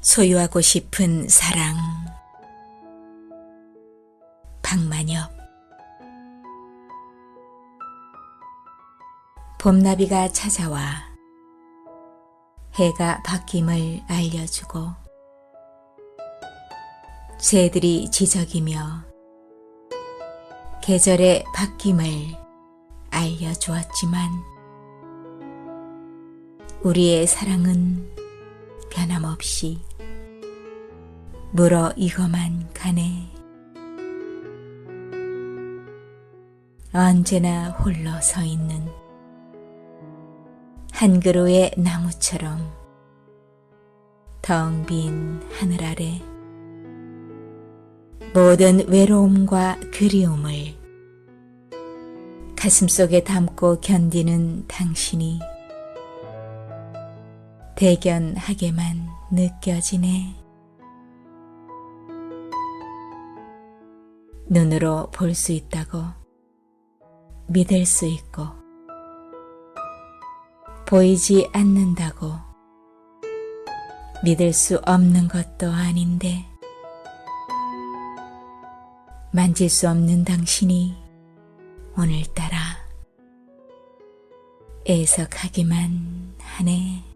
소유하고 싶은 사랑. 박만엽. 봄나비가 찾아와 해가 바뀜을 알려주고 새들이 지저귀며 계절의 바뀜을 알려주었지만 우리의 사랑은 변함없이 물어 익어만 가네. 언제나 홀로 서 있는 한 그루의 나무처럼 텅빈 하늘 아래 모든 외로움과 그리움을 가슴속에 담고 견디는 당신이 대견하게만 느껴지네. 눈으로 볼 수 있다고 믿을 수 있고 보이지 않는다고 믿을 수 없는 것도 아닌데 만질 수 없는 당신이 오늘따라 애석하기만 하네.